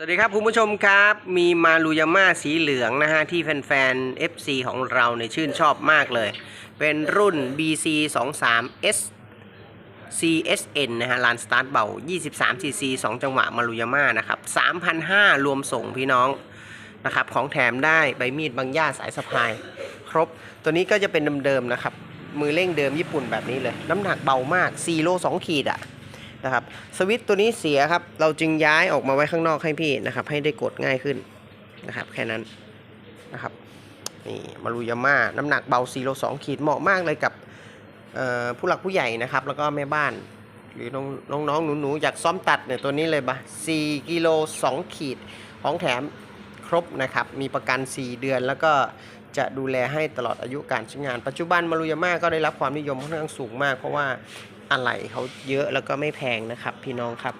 สวัสดีครับคุณผู้ชมครับ มีมารุยาม่าสีเหลืองนะฮะ ที่แฟนๆ FC ของเราเนี่ยชื่นชอบมากเลย เป็นรุ่น BC 2 3 S CSN นะฮะลานสตาร์ทเบา 23 cc 2 จังหวะมารุยาม่านะครับ3,500 รวมส่งพี่น้องนะครับ ของแถมได้ใบมีดบางย่าสายสะพาย ครบ ตัวนี้ก็จะเป็นเดิมๆนะครับ มือเร่งเดิมญี่ปุ่นแบบนี้เลย น้ำหนักเบามาก4โล2ขีดอะ นะครับ สวิตตัวนี้เสียครับ เราจึงย้ายออกมาไว้ข้างนอกให้พี่นะครับ ให้ได้กดง่ายขึ้นนะครับ แค่นั้นนะครับ นี่มารุยาม่าน้ำหนักเบา4โล2ขีดเหมาะมากเลยกับผู้หลักผู้ใหญ่นะครับ แล้วก็แม่บ้าน หรือน้องน้องๆหนูๆอยากซ้อมตัดเนี่ยตัวนี้เลยปะ4กิโล2ขีดของแถมครบนะครับ มีประกัน 4 เดือนแล้วก็จะดูแลให้ตลอดอายุการใช้งาน ปัจจุบันมารุยาม่าก็ได้รับความนิยมค่อนข้างสูงมาก เพราะว่า อะไหล่เขาเยอะแล้วก็ไม่แพงนะครับ พี่น้องครับ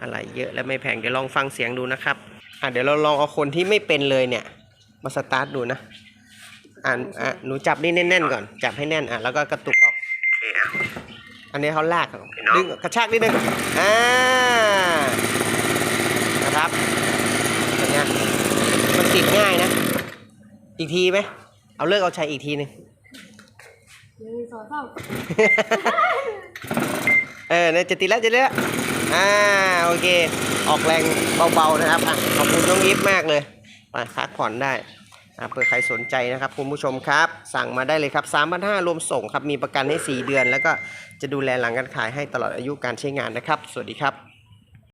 อะไหล่เยอะและไม่แพงเดี๋ยวลองฟังเสียงดูนะครับอะเดี๋ยวเราลองเอาคนที่ไม่เป็นเลยเนี่ย มาสตาร์ทดูนะอะอะหนูจับนี่แน่นๆก่อนจับให้แน่นอะแล้วก็กระตุกออกอันนี้เขาลากดึงกระชากนิดนึงอ่านะครับอย่างเงี้ยมันติดง่ายนะ อีกทีไหมเอาเลิกเอาใช้อีกทีหนึงหนึ่งสองสามเออเนี่ยจะติดแล้วจะติดแล้วอ่าโอเค ออกแรงเบาๆนะครับอะขอบคุณน้องยิปมากเลยไปพักผ่อนได้อะเผื่อใครสนใจนะครับคุณผู้ชมครับ สั่งมาได้เลยครับ3 5 0 0รวมส่งครับมีประกันให้ 4 เดือน แล้วก็จะดูแลหลังการขายให้ตลอดอายุการใช้งานนะครับ สวัสดีครับ